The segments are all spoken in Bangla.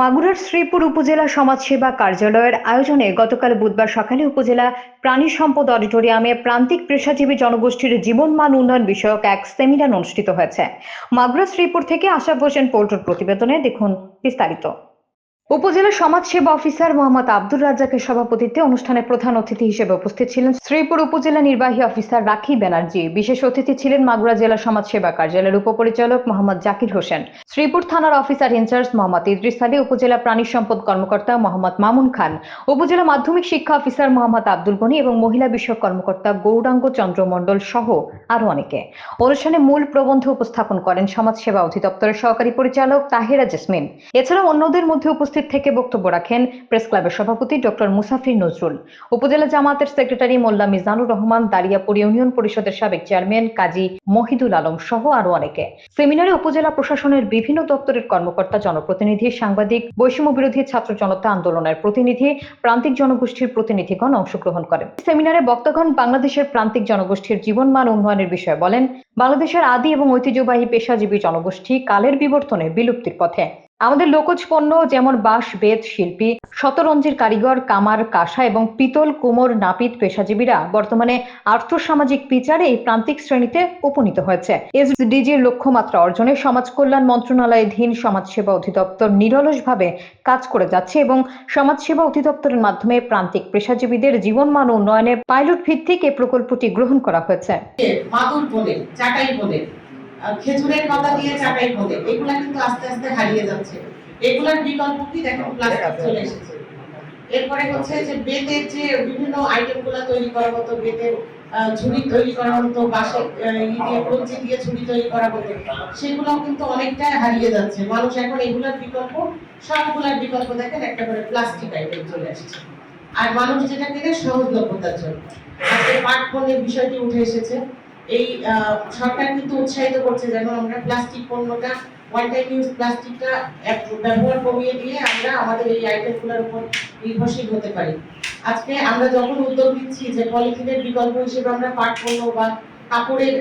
মাগুরার শ্রীপুর উপজেলা সমাজসেবা কার্যালয়ের আয়োজনে গতকাল বুধবার সকালে উপজেলা প্রাণী সম্পদ অডিটোরিয়ামে প্রান্তিক পেশাজীবী জনগোষ্ঠীর জীবনমান উন্নয়ন বিষয়ক এক সেমিনার অনুষ্ঠিত হয়েছে। মাগুরা শ্রীপুর থেকে আশা হোসেন পোল্টর প্রতিবেদনে দেখুন বিস্তারিত। উপজেলা সমাজসেবা অফিসার মোহাম্মদ আব্দুর রাজ্জাকের সভাপতিত্বে অনুষ্ঠানে প্রধান অতিথি হিসেবে উপস্থিত ছিলেন শ্রীপুর উপজেলা নির্বাহী অফিসার রাখি ব্যানার্জি। বিশেষ অতিথি ছিলেন মাগুরা জেলা সমাজসেবা কার্যালয়ের উপপরিচালক মোহাম্মদ জাকির হোসেন। শ্রীপুর থানার অফিসার ইনচার্জ মোহাম্মদ ইদ্রিস আলী, উপজেলা প্রাণী সম্পদ কর্মকর্তা মোহাম্মদ মামুন খান, উপজেলা মাধ্যমিক শিক্ষা অফিসার মোহাম্মদ আব্দুল গনি এবং মহিলা বিষয়ক কর্মকর্তা গৌরাঙ্গ চন্দ্র মণ্ডল সহ আরও অনেকে। অনুষ্ঠানে মূল প্রবন্ধ উপস্থাপন করেন সমাজ সেবা অধিদপ্তরের সহকারী পরিচালক তাহেরা জেসমিন। এছাড়া অন্যদের মধ্যে উপস্থিত থেকে বক্তব্য রাখেন প্রেস ক্লাবের সভাপতি ডক্টর মুসাফির নজরুল। উপজেলা জামাতের সেক্রেটারি মোল্লা মিজানুর রহমান, দারিয়াপুর ইউনিয়ন পরিষদের সাবেক চেয়ারম্যান কাজী মহিদুল আলম সহ আরও অনেকে। সেমিনারে উপজেলা প্রশাসনের বিভিন্ন দপ্তরের কর্মকর্তা, জনপ্রতিনিধি, সাংবাদিক, বৈষম্য বিরোধী ছাত্র জনতা আন্দোলনের প্রতিনিধি, প্রান্তিক জনগোষ্ঠীর প্রতিনিধিগণ অংশগ্রহণ করেন। সেমিনারে বক্তাগণ বাংলাদেশের প্রান্তিক জনগোষ্ঠীর জীবনমান উন্নয়নের বিষয়ে বলেন, বাংলাদেশের আদি এবং ঐতিহ্যবাহী পেশাজীবী জনগোষ্ঠী কালের বিবর্তনে বিলুপ্তির পথে। আমাদের লোকজ পণ্য যেমন বাঁশ, বেত, শিল্পী, শতরঞ্জির কারিগর, কামার, কাঁসা এবং পিতল কুমোর, নাপিত, পেশাজীবীরা বর্তমানে আর্থসামাজিক বিচারে এই প্রান্তিক শ্রেণীতে উপনীত হয়েছে। এসডিজির লক্ষ্যমাত্রা অর্জনে সমাজ কল্যাণ মন্ত্রণালয়াধীন সমাজসেবা অধিদপ্তর নিরলসভাবে কাজ করে যাচ্ছে এবং সমাজসেবা অধিদপ্তরের মাধ্যমে প্রান্তিক পেশাজীবীদের জীবনমান উন্নয়নে পাইলট ভিত্তিক এই প্রকল্পটি গ্রহণ করা হয়েছে। খেজুরের পাতা দিয়ে চাটাই বলে এগুলা কিন্তু আস্তে আস্তে হারিয়ে যাচ্ছে। এগুলার বিকল্প কি দেখেন প্লাস্টিক চলে এসেছে। এরপরে হচ্ছে যে বেতের যে বিভিন্ন আইটেমগুলা তৈরি করা হতো বেতের ঝুড়ি তৈরি করা হতো বাঁশের দিয়ে কঞ্চি দিয়ে ঝুড়ি তৈরি করা হতো সেগুলোও কিন্তু অনেকটাই হারিয়ে যাচ্ছে। মানুষ এখন এগুলার বিকল্প সবগুলার বিকল্প দেখেন একটা করে প্লাস্টিক আইটেম চলে আসছে। আর মানুষ যেটা কিনে সহজলভ্যতার জন্য। আজকে পাট পণ্যের বিষয়টি উঠে এসেছে। এই সরকার কিন্তু উৎসাহিত করছে যেন আমরা প্লাস্টিক পণ্যটা ওয়ান টাইম ইউজ প্লাস্টিকটা ব্যবহার কমিয়ে দিয়ে আমরা আমাদের এই আইটেমগুলোর উপর নির্ভরশীল হতে পারি। আজকে আমরা যখন উদ্যোগ নিচ্ছি যে পলিথিনের বিকল্প হিসেবে আমরা পাট পণ্য বা কাপড়ের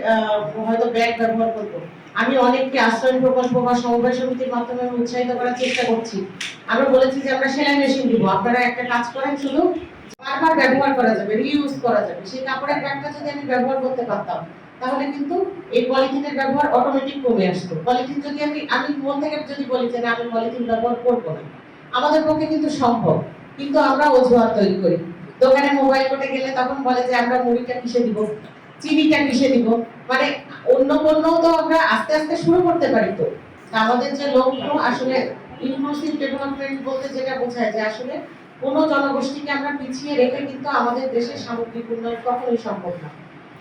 হয়তো ব্যাগ ব্যবহার করব, আমি অনেককে আশ্রয় প্রকল্প বা সমবায় সমিতির মাধ্যমে উৎসাহিত করার চেষ্টা করছি। আমরা বলেছি যে আমরা সেলাই মেশিন দিব, আপনারা একটা কাজ করেন শুধু বারবার ব্যবহার করা যাবে রিইউজ করা যাবে। সেই কাপড়ের ব্যাগটা যদি আমি ব্যবহার করতে পারতাম, তাহলে কিন্তু এই পলিথিনের ব্যবহার অটোমেটিক কমে আসতো। পলিথিন যদি আমি আমি মন থেকে যদি বলি যে আমি পলিথিন ব্যবহার করব না, আমাদের পক্ষে কিন্তু সম্ভব। কিন্তু আমরা অজুহাত তৈরি করি। দোকানে মোবাইল কোটে গেলে তখন বলে যে, আমরা মুড়িটা কিসে দিব? চিনিটা কিসে দিব? মানে অন্য পণ্যও তো আমরা আস্তে আস্তে শুরু করতে পারি তো। আমাদের যে লক্ষ্য আসলে ইনক্লুসিভ ডেভেলপমেন্ট বলতে যেটা বোঝায় যে আসলে কোনো জনগোষ্ঠীকে আমরা পিছিয়ে রেখে কিন্তু আমাদের দেশের সামগ্রিক উন্নয়ন কখনোই সম্ভব না।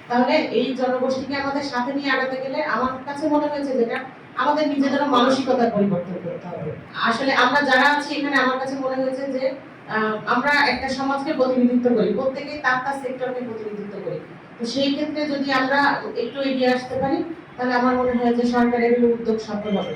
তাহলে এই জনগোষ্ঠীকে আমাদের সাথে নিয়ে আগাতে গেলে আমার কাছে মনে হয়েছে যেটা আমাদের নিজেদের মানসিকতার পরিবর্তন করতে হবে। আসলে আমরা যারা আছি এখানে আমার কাছে মনে হয়েছে যে আমরা একটা সমাজকে প্রতিনিধিত্ব করি, প্রত্যেকেই তার তার সেক্টরকে প্রতিনিধিত্ব করি। তো সেই ক্ষেত্রে যদি আমরা একটু এগিয়ে আসতে পারি, তাহলে আমার মনে হয় যে সরকারের উদ্যোগ সফল হবে।